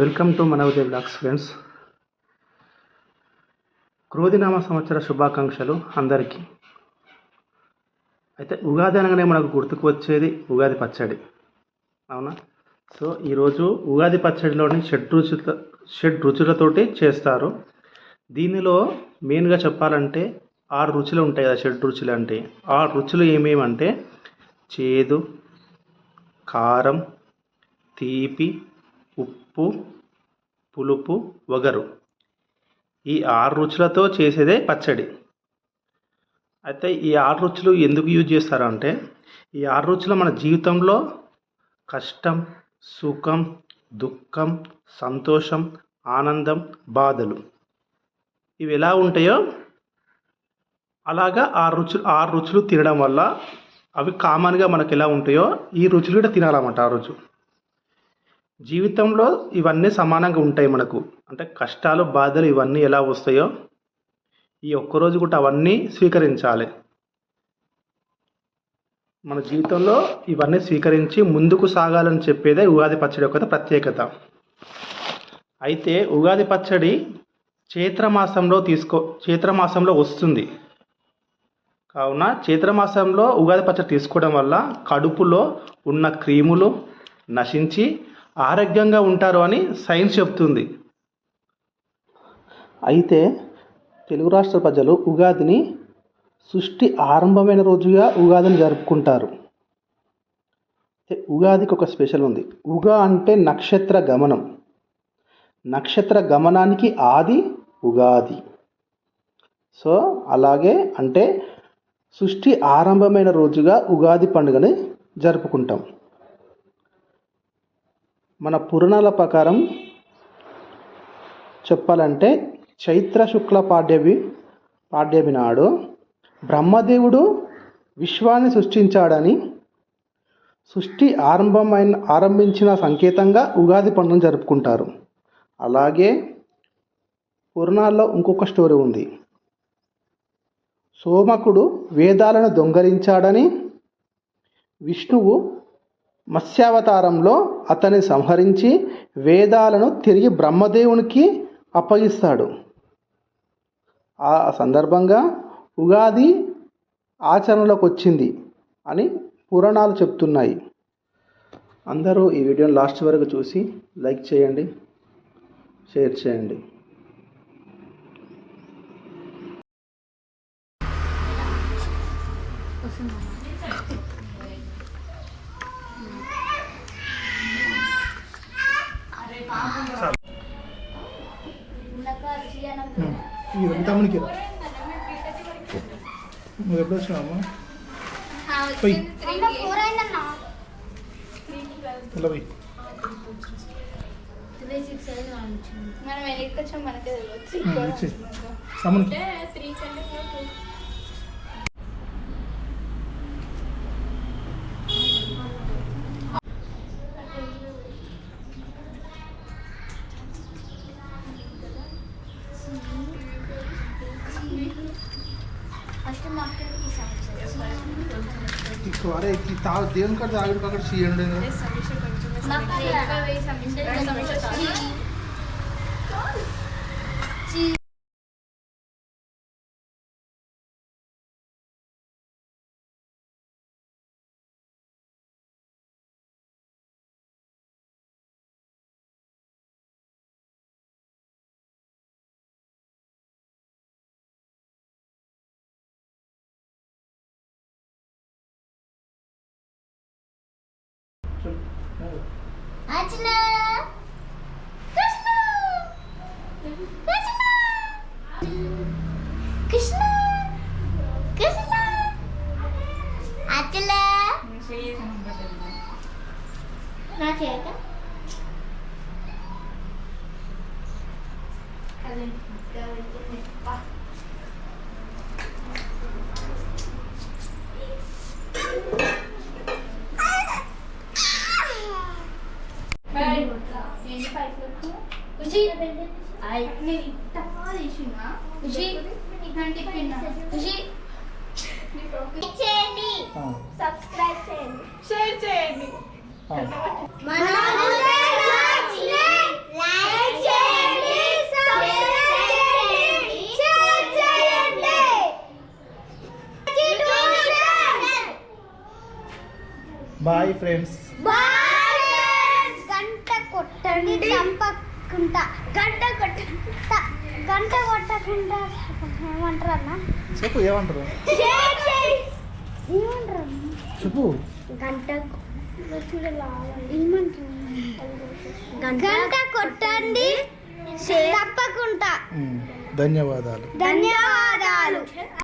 Welcome to మన ఉదయ blogs friends క్రోధినామ సంవత్సర శుభాకాంక్షలు అందరికీ. అయితే ఉగాది అనగానే మనకు గుర్తుకు వచ్చేది ఉగాది పచ్చడి. అవునా? సో ఈరోజు ఉగాది పచ్చడిలోని షడ్ రుచుల షడ్ రుచులతోటి చేస్తారు. దీనిలో మెయిన్గా చెప్పాలంటే ఆరు రుచులు ఉంటాయి కదా షడ్ రుచులు అంటే. ఆ రుచులు ఏమేమంటే చేదు కారం తీపి ఉప్పు పులుపు వగరు. ఈ ఆరు రుచులతో చేసేదే పచ్చడి. అయితే ఈ ఆరు రుచులు ఎందుకు యూజ్ చేస్తారంటే ఈ ఆరు రుచులు మన జీవితంలో కష్టం సుఖం దుఃఖం సంతోషం ఆనందం బాధలు. ఇవి ఎలా ఉంటాయో అలాగా ఆ రుచులు ఆరు రుచులు తినడం వల్ల అవి కామన్గా మనకు ఎలా ఉంటాయో ఈ రుచులు కూడా తినాలన్నమాట ఆ రోజు. జీవితంలో ఇవన్నీ సమానంగా ఉంటాయి మనకు. అంటే కష్టాలు బాధలు ఇవన్నీ ఎలా వస్తాయో ఈ ఒక్కరోజు కూడా అవన్నీ స్వీకరించాలి. మన జీవితంలో ఇవన్నీ స్వీకరించి ముందుకు సాగాలని చెప్పేదే ఉగాది పచ్చడి యొక్క ప్రత్యేకత. అయితే ఉగాది పచ్చడి చైత్రమాసంలో తీసుకో చైత్రమాసంలో వస్తుంది. కావున చైత్రమాసంలో ఉగాది పచ్చడి తీసుకోవడం వల్ల కడుపులో ఉన్న క్రీములు నశించి ఆరోగ్యంగా ఉంటారు అని సైన్స్ చెప్తుంది. అయితే తెలుగు రాష్ట్ర ప్రజలు ఉగాదిని సృష్టి ఆరంభమైన రోజుగా ఉగాదిని జరుపుకుంటారు. ఉగాదికి ఒక స్పెషల్ ఉంది. ఉగా అంటే నక్షత్ర గమనం. నక్షత్ర గమనానికి ఆది ఉగాది. సో అలాగే అంటే సృష్టి ఆరంభమైన రోజుగా ఉగాది పండుగని జరుపుకుంటాం. మన పురాణాల ప్రకారం చెప్పాలంటే చైత్ర శుక్ల పాడ్యవి పాడ్యమి నాడు బ్రహ్మదేవుడు విశ్వాన్ని సృష్టించాడని సృష్టి ఆరంభమైన ఆరంభించిన సంకేతంగా ఉగాది పండుగను జరుపుకుంటారు. అలాగే పురాణాల్లో ఇంకొక స్టోరీ ఉంది. సోమకుడు వేదాలను దొంగలించాడని విష్ణువు మత్స్యావతారంలో అతన్ని సంహరించి వేదాలను తిరిగి బ్రహ్మదేవునికి అప్పగిస్తాడు. ఆ సందర్భంగా ఉగాది ఆచరణలోకి వచ్చింది అని పురాణాలు చెప్తున్నాయి. అందరూ ఈ వీడియోని లాస్ట్ వరకు చూసి లైక్ చేయండి షేర్ చేయండి. తమ్మునికి నువ్వు ఎప్పుడు వచ్చినావమ్మా పోయి. ఇలా పోయి. మనం ఎన్నికొచ్చాం మనకే ఇచ్చి ఎక్కువ అరే ఈ తా దేవుని కాడ తాగడు 아진아 크리스마 크리스마 크리스마 크리스마 아찔라 나? 제가 가슴 가슴 예뻐 సబ్స్క్రైబ్ చేయండి షేర్ చేయండి బాయ్ ఫ్రెండ్స్. బాయ్. కొట్టండి చంపకుండా గంట కొట్టకుండా గంట కొట్టకుండా ఏమంటారు అన్న చెప్పు ఏమంటారు? ఏమంటారు? చెప్పు. గంట గంట కొట్టండి. తప్పకుండా ధన్యవాదాలు. ధన్యవాదాలు.